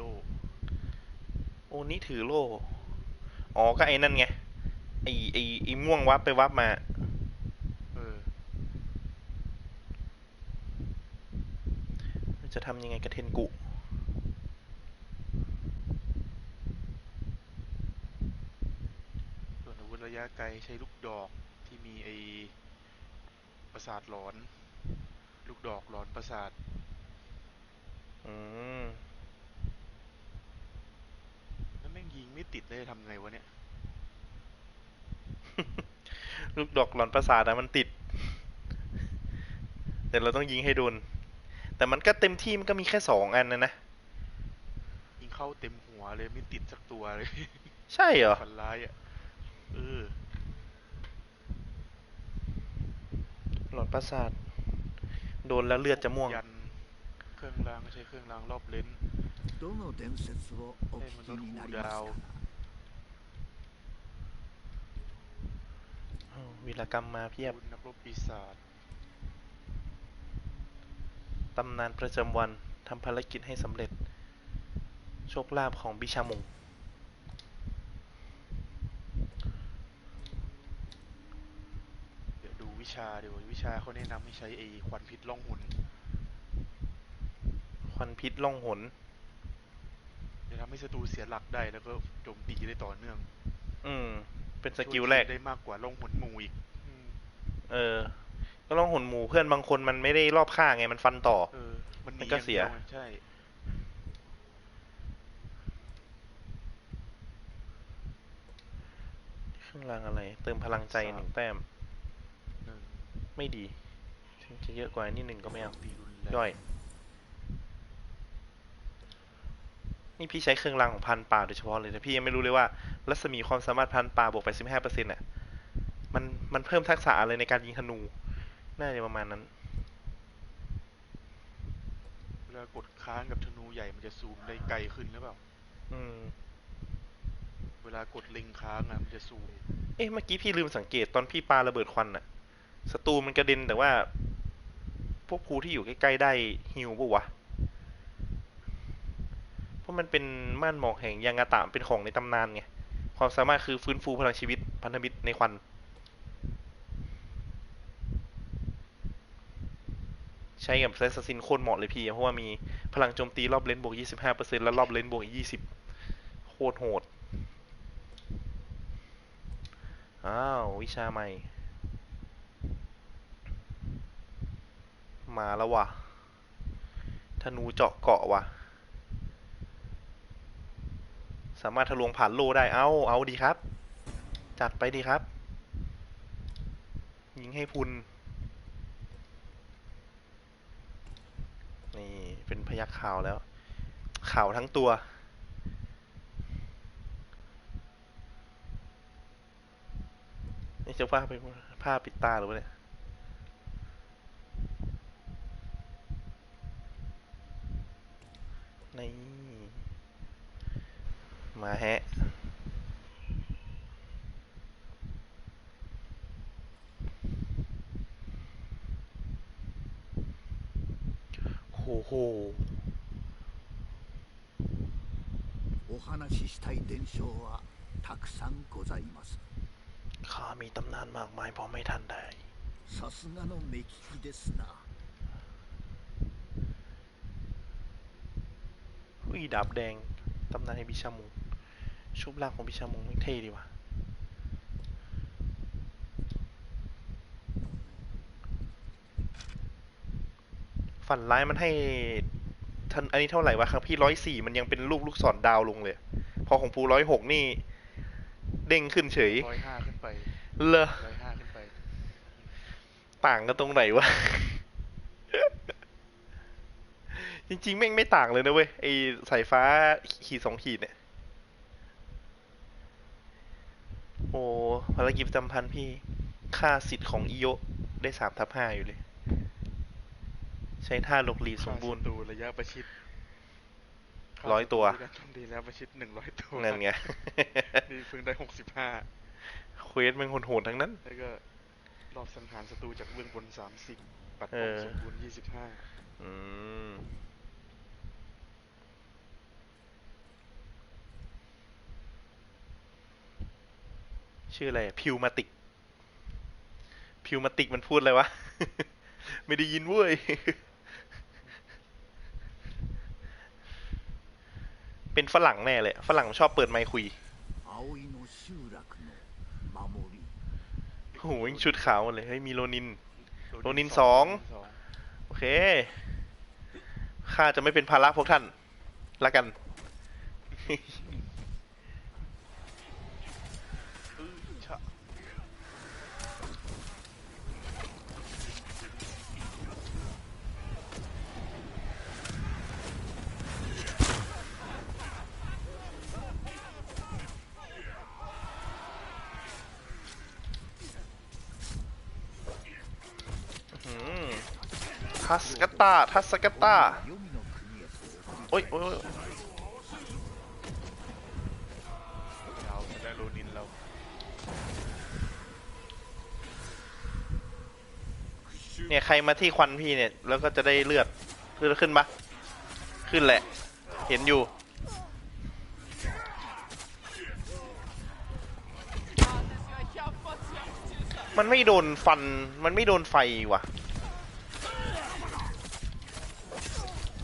โล่โอ้นี่ถือโล่อ๋อก็ไอ้นั่นไงไอ้ไอ้ไอ้ม่วงวับไปวับมาเออจะทำยังไงกับเทนกุส่วนอาวุธระยะไกลใช้ลูกดอกที่มีไอประสาทหลอน ลูกดอกหลอนประสาท อืม แล้วแม่ง ยิงไม่ติดเลยทำไงวะเนี่ย ลูกดอกหลอนประสาทอะมันติด แต่เราต้องยิงให้โดน แต่มันก็เต็มที่มันก็มีแค่สองอันนะนะ ยิงเข้าเต็มหัวเลยไม่ติดสักตัวเลย ใช่เหรอฝันร้ายอะเออ หลอนประสาท โดนแล้วเลือดจะม่วง ยัน เครื่องรางใช้เครื่องรางรอบเลนส์ どの伝説をお聞きになりましたか อ้าววีรกรรมมาเพียบ นักรบปีศาจ ตำนานประจำวัน ทำภารกิจให้สำเร็จ โชคลาภของบิชามง เดี๋ยวดูวิชาเดี๋ยวาวิชาเขาแนะนำให้ใช้ไอ้ควันพิษล่องหุน ควันพิษล่องหน จะทำ ให้ศัตรูเสียหลักได้แล้วก็โจมตีได้ต่อเนื่อง อืม เป็นสช่วยกิลแรกได้มากกว่าล่องหุนหมู่อีกอืมเออ ก็ล่องหนหมู่เพื่อนบางคนมันไม่ได้รอบฆ่าไงมันฟันต่อเออมันหมันนีก็อย่างเสียดีวไงใช่เครื่องรางอะไร เติมพลังใจหนึ่งแต้มเออไม่ดีถึงจะเยอะกว่านี่หนึ่งก็ไม่เอาตีรุนแรงย่อย นี่พี่ใช้เครื่องรางของพันป่าโดยเฉพาะเลยแต่พี่ยังไม่รู้เลยว่ารัศมีความสามารถพันป่าบวกไปสิบห้าเปอร์เซ็นต์่ะมันมันเพิ่มทักษะอะไรในการยิงธนู น่าจะประมาณนั้นเวลากดค้างกับธนูใหญ่มันจะซูมได้ไกลขึ้นหรือเปล่า อืม เวลากดเล็งค้างอะมันจะซูม เอ๊ะเมื่อกี้พี่ลืมสังเกตตอนพี่ปาระเบิดควันน่ะศัตรูมันกระเด็นแต่ว่า พวกภูที่อยู่ใกล้ๆได้ฮิวปะวะเพ ราะมันเป็นม่านหมอกแห่งยังาตามเป็นของในตำนานไง ความสามารถคือฟื้นฟูพลังชีวิตพันธมิตรในควันใช้กับแซสซินโคตรเหมาะเลยพี่ เพราะว่ามีพลังโจมตีรอบเลนบวก 25%แล้วรอบเลนบวกอีก20 โคตรโหด อ้าว วิชาใหม่ มาแล้วว่ะธนูเจาะเกาะว่ะ สามารถทะลวงผ่านโลได้ เอาเอาดีครับ จัดไปดีครับ ยิงให้พุน นี่เป็นพยักข่าวแล้ว ข่าวทั้งตัว นี่จะผ้าไปผ้าปิดตาหรือวะเนี่ยนี่ มาแฮะ โหโห お話ししたい伝承はたくさんございます ข้ามีตำนานมากมายพอไม่ทันได้ さすがの目利きですな อุ้ยดาบแดง ตำนานให้บิชามุง ชุบร่างของบิชามุงไม่เท่ดีว่ะฝันร้ายมันให้ทันอันนี้เท่าไหร่วะครับพี่ร้อยสี่มันยังเป็นรูปลูกศรดาวลงเลย พอของปูร้อยหกนี่ เด้งขึ้นเฉยร้อยห้าขึ้นไปเลอร้อยห้าขึ้นไปต่างกันตรงไหนวะ จริงๆ แม่งไม่ต่างเลยนะเว้ยไอสายฟ้าขีดสองขีดเนี่ย โอ้ภารกิจประจำพันธ์พี่ค่าสิทธิ์ของอิโยะได้สามทับห้าอยู่เลย ใช้ท่าหลกหลีสมบูรณ์ค่าศัตระยะประชิดร้อยตัวค่าศัตรูในการโจมตีระยะประชิดหนึ่งร้อยตัวนั่นไงนี่เพิ่งได้หกสิบห้าเควสมันโหดๆทั้งนั้น แล้วก็รอบสังหารศัตรูจากเบื้องบนสามสิบปัดเอป้องอสมบูรณ์ยี่สิบห้าอืม ชื่ออะไรพิวมาติกพิวมาติกมันพูดอะไรวะ ไม่ได้ยินเว้ย เป็นฝรั่งแน่เลยฝรั่งชอบเปิดไมค์คุยโอ้ยชุดขาวเลยเฮ้ยมีโลนินโลนินสองโอเคข้าจะไม่เป็นภาระพวกท่านละกัน ตาทัสกตตาโอ้ยโอ้ยเเนี่ยใครมาที่ควันพี่เนี่ย แล้วก็จะได้เลือดขึ้นขึ้นปะขึ้นแหละ เห็นอยู่มันไม่โดนฟัน มันไม่โดนไฟว่ะ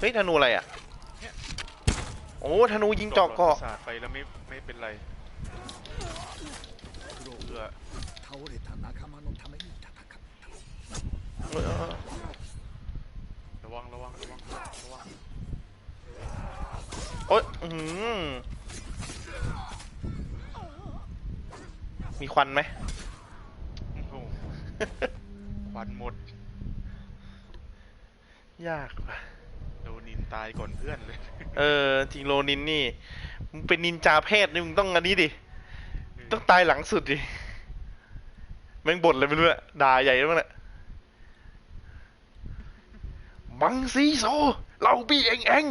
เฮ้ยธนูอะไรอะ โอ้ธนูยิงจอกก็ไปแล้วไม่ไม่เป็นไรเพื่อระวังระวังระวังระวังโอ๊ยอืมมีควันไหมควันหมด ยากว่ะ ตายก่อนเพื่อนเลย เออจริงโรนินนี่มึงเป็นนินจาเพศนี่มึงต้องอันนี้ดิ ต้องตายหลังสุดดิ แม่งบ่นเลยไม่รู้อะด่าใหญ่แล้วมั้งน่ะมังซีโซ เราปีเองเอง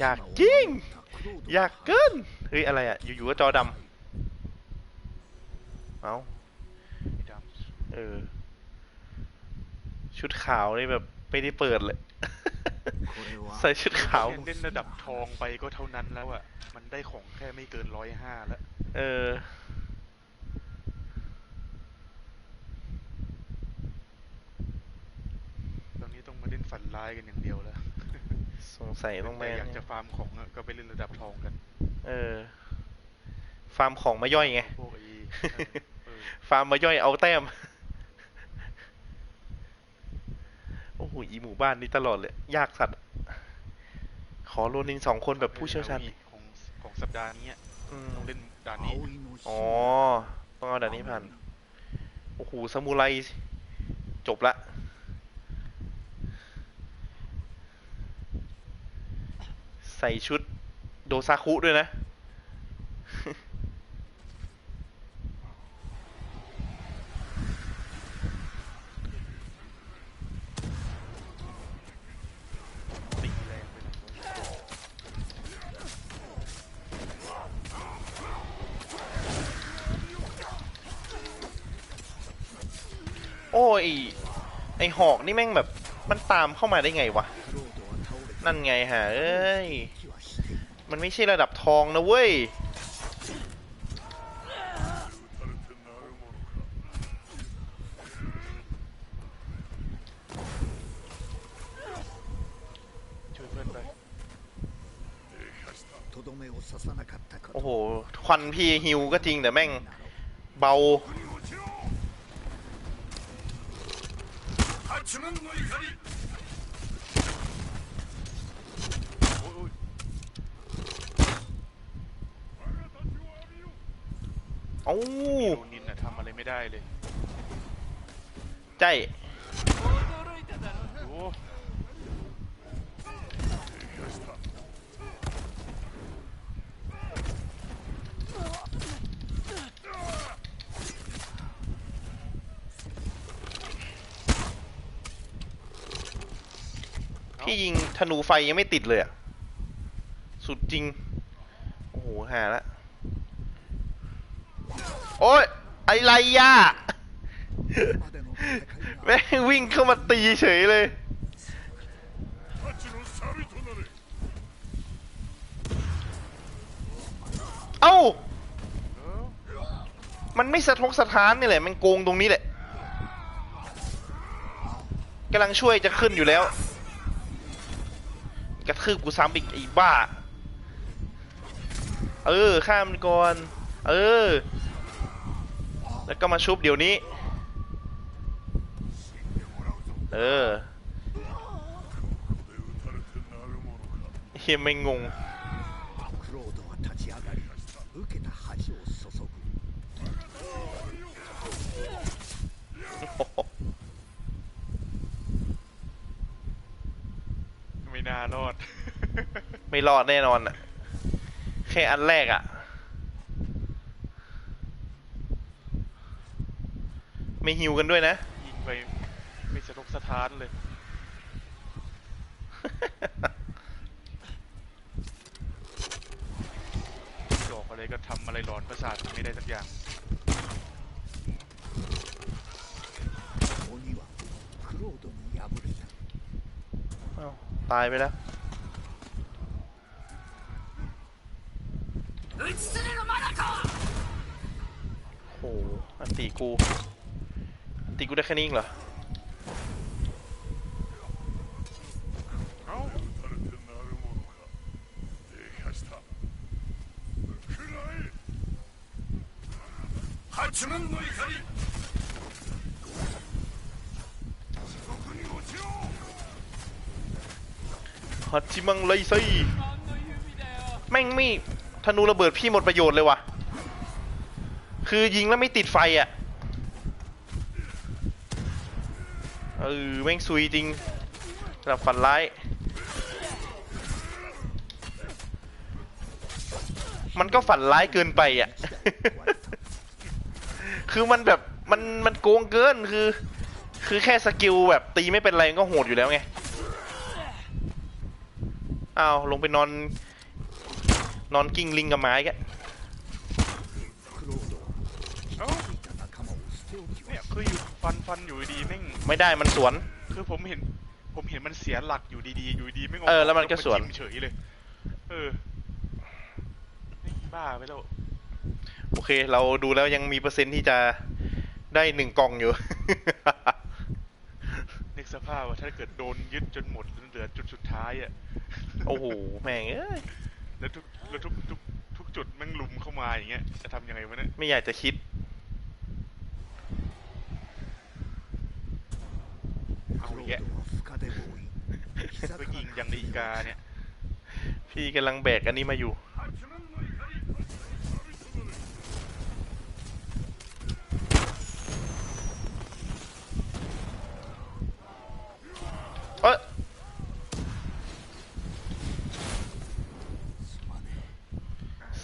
อยากจริง อยากเกิน เฮ้ย อะไรอะอยู่ๆก็จอดำ เอ้าไอ้ดเออ ชุดขาวนี่แบบไม่ได้เปิดเลย ใส่ชุดำขาวแค่เล่นระดับทองไปก็เท่านั้นแล้วอะ มันได้ของแค่ไม่เกินร้อยห้าแล้ว เออตอนนี้ต้องมาเล่นฝันร้ายกันอย่างเดียวแล้ว สงสัยต้องแต่แม่อยากจะฟาร์มของอะก็ไปเล่นระดับทองกัน เออ ฟาร์มของมาย่อยไง พวกไอ้เออฟาร์มมาย่อยเอาแต้ม โอ้โห อีหมู่บ้านนี่ตลอดเลย ยากสัตว์ ขอโรนินสองคนแบบผู้เชี่ยวชาญ ของของสัปดาห์นี้อะอืม ต้องเล่นด่านนี้อ๋อ ต้องเอาด่านนี้ผ่าน โอ้โหซามูไร จบละ ใส่ชุด โดซาคุด้วยนะ โอ้ย ไอหอกนี่แม่งแบบ มันตามเข้ามาได้ไงวะ นั่นไงฮะ เอ้ย มันไม่ใช่ระดับทองนะเว้ย ช่วยเพื่อนไป とどめを刺さなかったこ โอ้ と โห ควันพี่ฮิวก็จริงแต่แม่ง เบา โ ดนินอะทำอะไรไม่ได้เลยใจโอ้พี่ยิงธนูไฟยังไม่ติดเลยอะสุดจริง โอ้โหหาละโอะไรย่าแม่งวิ่งเข้ามาตีเฉยเลย เอ้า มันไม่สะทกสะท้านนี่แหละ มันโกงตรงนี้แหละกำลังช่วยจะขึ้นอยู่แล้ว กระทืบกูซ้ำอีกไอ้บ้า เออ ข้ามก่อน เออ แล้วก็มาชุบเดี๋ยวนี้ เออเฮียไม่งงไม่น่ารอด ไม่รอดแน่นอนอะแค่อันแรกอะ ไม่ฮิวกันด้วยนะ ยิงไปไม่สะทกสะท้านเลย ดอกอะไรก็ทำอะไรหลอนประสาทไม่ได้สักอย่าง 鬼はクロードに敗れた เอ้าตายไปแล้ว โอ้โหอันตีกู อันตี กูได้แค่นี้เอหรอฮัตชิมังไลยสิแม่งไม่ธนูระเบิดพี่หมดประโยชน์เลยว่ะ คือยิงแล้วไม่ติดไฟอะ เออแม่งซุยจริงสำหรับฝันร้าย มันก็ฝันร้ายเกินไปอะ คือมันแบบมันมันโกงเกินคือ คือแค่สกิลแบบตีไม่เป็นไรก็โหดอยู่แล้วไงอ้าวลงไปนอน นอนกิ้งลิงกับไม้กัน ฟันฟันอยู่ดีๆแม่งไม่ได้มันสวน คือผมเห็น ผมเห็นมันเสียหลักอยู่ดีๆอยู่ดีๆไม่งเออแล้วมันก็สวนจิ้เฉยเลย เออนี่บ้าไปแล้วโอเค เราดูแล้วยังมีเปอร์เซ็นต์ที่จะได้หนึ่งกล่องอยู่นึกสภาพว่าถ้าเกิดโดนยึดจนหมดเหลือจุดสุดท้ายอะโอ้โหแม่งเอ้ยแล้วทุกแล้วทุกทุกทุกจุดแม่งลุมเข้ามาอย่างเงี้ยจะทำยังไงวะเนี่ยไม่อยากจะคิด เงี้ยก็ยิงยังดีกาเนี่ย พี่กำลังแบกอันนี้มาอยู่ เอ้ย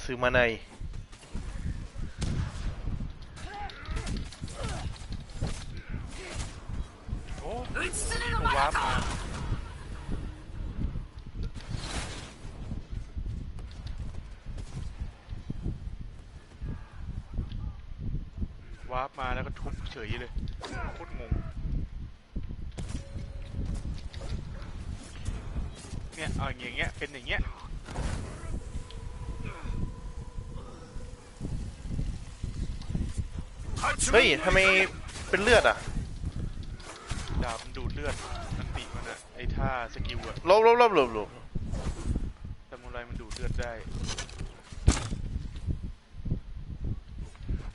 ซื้อมาใน เฮ้ย万ทำไมเป็นเลือดอะ ดาบมันดูดเลือดอันติมันอะไอท่าสกิลอะลบลบลบลบลบซามูไรมันดูดเลือดได้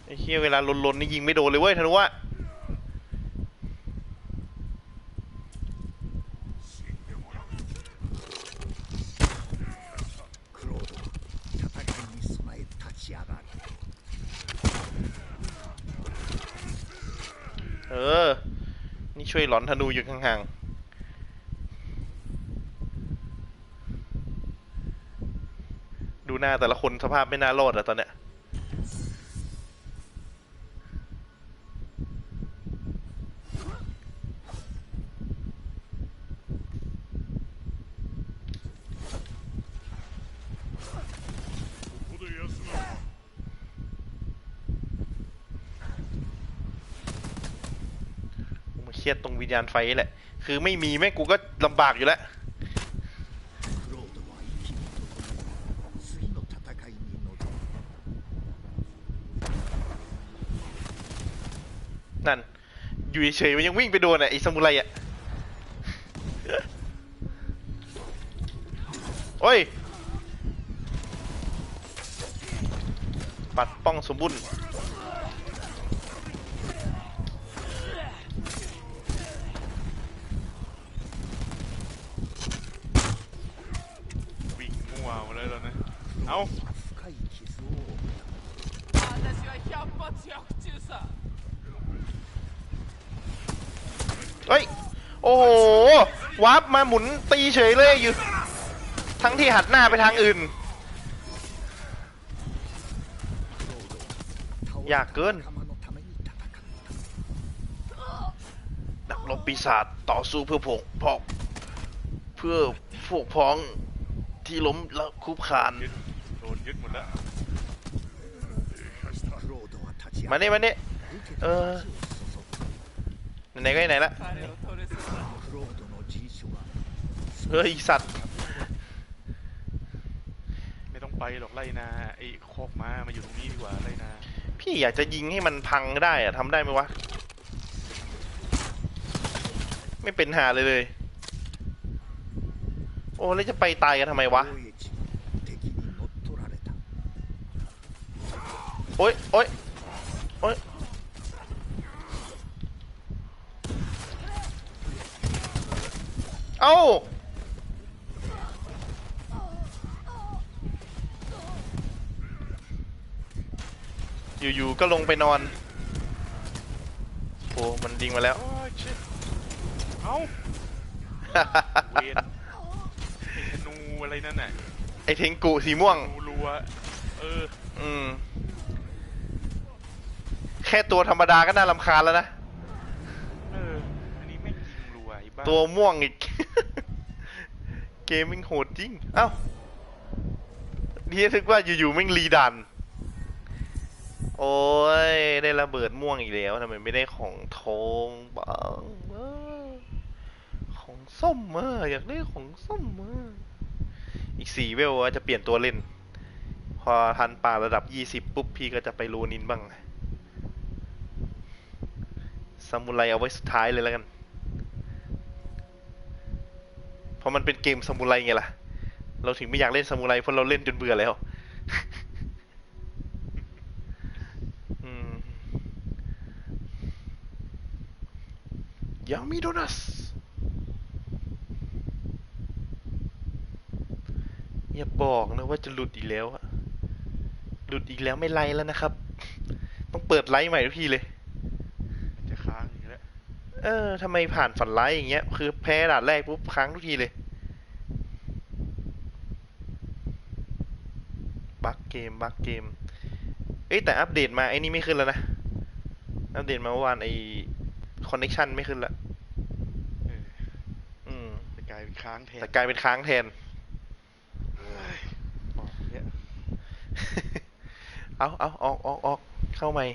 ไอ้เฮียเวลาลนๆนี่ยิงไม่โดนเลยเว้ยธนูวะ นี่ช่วยหลอนธนูอยู่ห่างๆ ดูหน้าแต่ละคนสภาพไม่น่ารอดอะตอนเนี้ย ยานไฟแหละ คือไม่มีแม่กูก็ลำบากอยู่แล้วนั่น อยู่เฉยมันยังวิ่งไปโดนอะไอ้สมุไรอะ โอ้ย ปัดป้องสมบุญ เฮ้ย โอ้โหวับมาหมุนตีเฉยเลยอยู่ ทั้งที่หัดหน้าไปทางอื่น อยากเกิน นักลบปีศาจต่อสู้เพื่อพวกพอกเพื่อพวกพ้องที่ล้มและคุบคานโดนยึดหมดแล้วมาเนี่ยมาเนี่ยเออ ไหนก็ไหนละเฮ้ยสัตว์ ไม่ต้องไปหรอกไล่นาไอ้โคกมามาอยู่ตรงนี้ดีกว่าไล่นา พี่อยากจะยิงให้มันพังได้อะทำได้ไหมวะ ไม่เป็นหาเลยเลย โอ้แล้วจะไปตายกันทำไมวะ โอ้ยโอ้ยโอ้ย เอ้าอยู่ๆก็ลงไปนอน โอ้ มันดิงมาแล้ว โอ้ยชิดเอ้า เวนไอ้ธนูอะไรนั่นน่ะไอเทงกุสีม่วงธนูรัวเออ อืม แค่ตัวธรรมดาก็น่ารำคาญแล้วนะ เออ อันนี้ไม่งยิงรัวไอ้บ้าตัวม่วงอีก เกมมิ่งโหดจริง เอ้าดีทึกว่าอยู่ๆแม่งรีดัน โอ้ย ได้ระเบิดม่วงอีกแล้วทำไมไม่ได้ของทองบ้างของส้มมาอยากได้ของส้มมาอีกสี่เวลว่าจะเปลี่ยนตัวเล่น พอทันป่าระดับยี่สิบปุ๊บพี่ก็จะไปโรนินบ้างซามูไรเอาไว้สุดท้ายเลยแล้วกัน เพราะมันเป็นเกมซามูไรไงล่ะ เราถึงไม่อยากเล่นซามูไรเพราะเราเล่นจนเบื่อแล้วยังมีโดนัสอย่าบอกนะว่าจะหลุดอีกแล้วอะหลุดอีกแล้วไม่ไลฟ์แล้วนะครับ ต้องเปิดไลฟ์ใหม่ทุกทีเลย มันจะค้างอีกแล้ว เออทำไมผ่านฝันร้ายอย่างเงี้ย คือแพ้ด่านแรกปุ๊บค้างทุกทีเลย บั๊กเกม บั๊กเกม เอ้ยแต่อัปเดตมาไอ้นี่ไม่ขึ้นแล้วนะ อัปเดตมาเมื่อวานไอ้คอนเน็ชันไม่ขึ้นละเอออืมจะกลายเป็นค้างแทนแต่กลายเป็นค้างแทน เอ้ยบอกเนี่ยเอาเอาออกออกออกเข้าใหม่